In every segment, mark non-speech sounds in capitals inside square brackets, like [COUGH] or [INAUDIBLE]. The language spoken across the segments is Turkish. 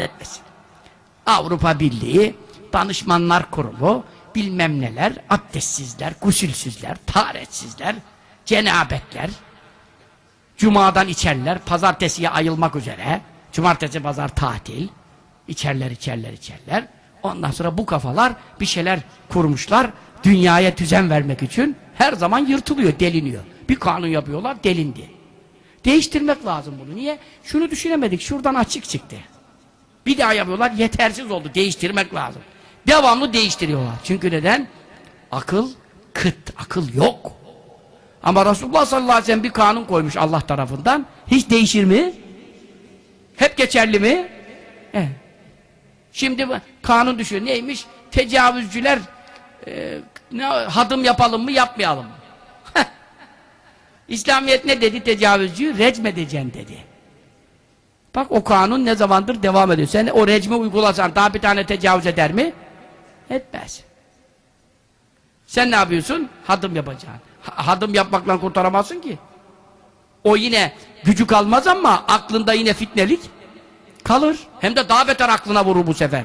etmesin. Avrupa Birliği, Danışmanlar Kurulu, bilmem neler, abdestsizler, gusülsüzler, taharetsizler, cenabetler, cumadan içerler, pazartesiye ayılmak üzere, cumartesi pazar tatil, içerler, içerler, içerler. Ondan sonra bu kafalar bir şeyler kurmuşlar, dünyaya düzen vermek için her zaman yırtılıyor, deliniyor. Bir kanun yapıyorlar, delindi. Değiştirmek lazım bunu. Niye? Şunu düşünemedik, şuradan açık çıktı. Bir daha yapıyorlar, yetersiz oldu. Değiştirmek lazım. Devamlı değiştiriyorlar. Çünkü neden? Akıl kıt, akıl yok. Ama Resulullah sallallahu aleyhi ve sellem bir kanun koymuş Allah tarafından. Hiç değişir mi? Hep geçerli mi? Evet. Şimdi kanun düşüyor. Neymiş? Tecavüzcüler e, ne, hadım yapalım mı yapmayalım mı? [LAUGHS] İslamiyet ne dedi tecavüzcüyü? Recm edeceksin dedi. Bak o kanun ne zamandır devam ediyor. Sen o recmi uygulasan daha bir tane tecavüz eder mi? Etmez. Sen ne yapıyorsun? Hadım yapacaksın. Ha- Hadım yapmakla kurtaramazsın ki. O yine gücü kalmaz ama aklında yine fitnelik kalır. Hem de daha beter aklına vurur bu sefer.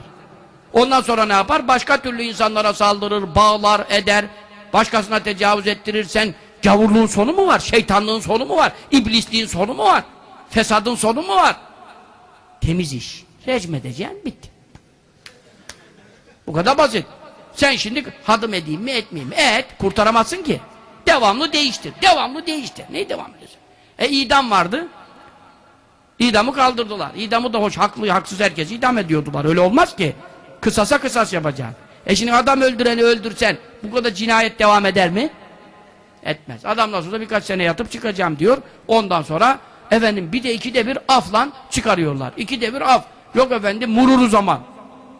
Ondan sonra ne yapar? Başka türlü insanlara saldırır, bağlar, eder. Başkasına tecavüz ettirir. Sen gavurluğun sonu mu var? Şeytanlığın sonu mu var? İblisliğin sonu mu var? Fesadın sonu mu var? Temiz iş. Recm edeceksin, bitti. Bu kadar basit. Sen şimdi hadım edeyim mi etmeyeyim mi? Et, kurtaramazsın ki. Devamlı değiştir, devamlı değiştir. Neyi devam ediyorsun? E idam vardı. İdamı kaldırdılar. İdamı da hoş, haklı, haksız herkes idam ediyordular. Öyle olmaz ki. Kısasa kısas yapacaksın. E şimdi adam öldüreni öldürsen bu kadar cinayet devam eder mi? Etmez. Adam nasıl olsa birkaç sene yatıp çıkacağım diyor. Ondan sonra efendim bir de iki de bir aflan çıkarıyorlar. İki de bir af. Yok efendim mururu zaman.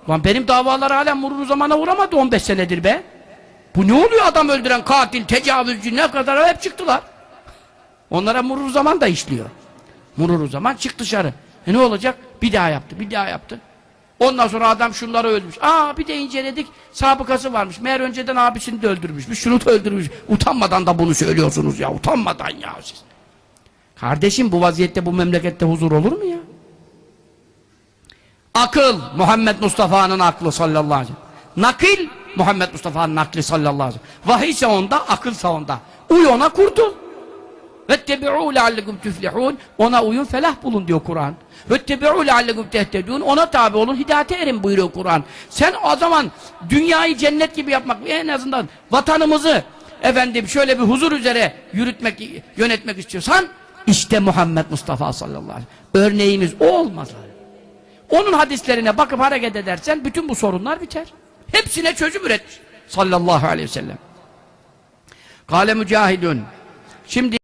Lan benim davalar hala mururu zamana uğramadı 15 senedir be. Bu ne oluyor adam öldüren katil, tecavüzcü ne kadar hep çıktılar. Onlara murur zaman da işliyor. Murur zaman çık dışarı. E ne olacak? Bir daha yaptı, bir daha yaptı. Ondan sonra adam şunları öldürmüş. Aa bir de inceledik. Sabıkası varmış. Meğer önceden abisini de öldürmüş. Şunu da öldürmüş. Utanmadan da bunu söylüyorsunuz ya. Utanmadan ya siz. Kardeşim bu vaziyette bu memlekette huzur olur mu ya? Akıl Muhammed Mustafa'nın aklı sallallahu aleyhi ve sellem. Nakil Muhammed Mustafa'nın nakli sallallahu aleyhi ve sellem. Vahiy ise onda, akılsa onda. Uy ona kurtul. Vettebi'û leallekum tüflihûn. Ona uyun felah bulun diyor Kur'an. Vettebi'û leallekum tehtedûn. Ona tabi olun hidayete erin buyuruyor Kur'an. Sen o zaman dünyayı cennet gibi yapmak en azından vatanımızı efendim şöyle bir huzur üzere yürütmek, yönetmek istiyorsan işte Muhammed Mustafa sallallahu aleyhi ve sellem. Örneğimiz o olmaz. Onun hadislerine bakıp hareket edersen bütün bu sorunlar biter. Hepsine çözüm üretmiş. Sallallahu aleyhi ve sellem. Kale mücahidun. Şimdi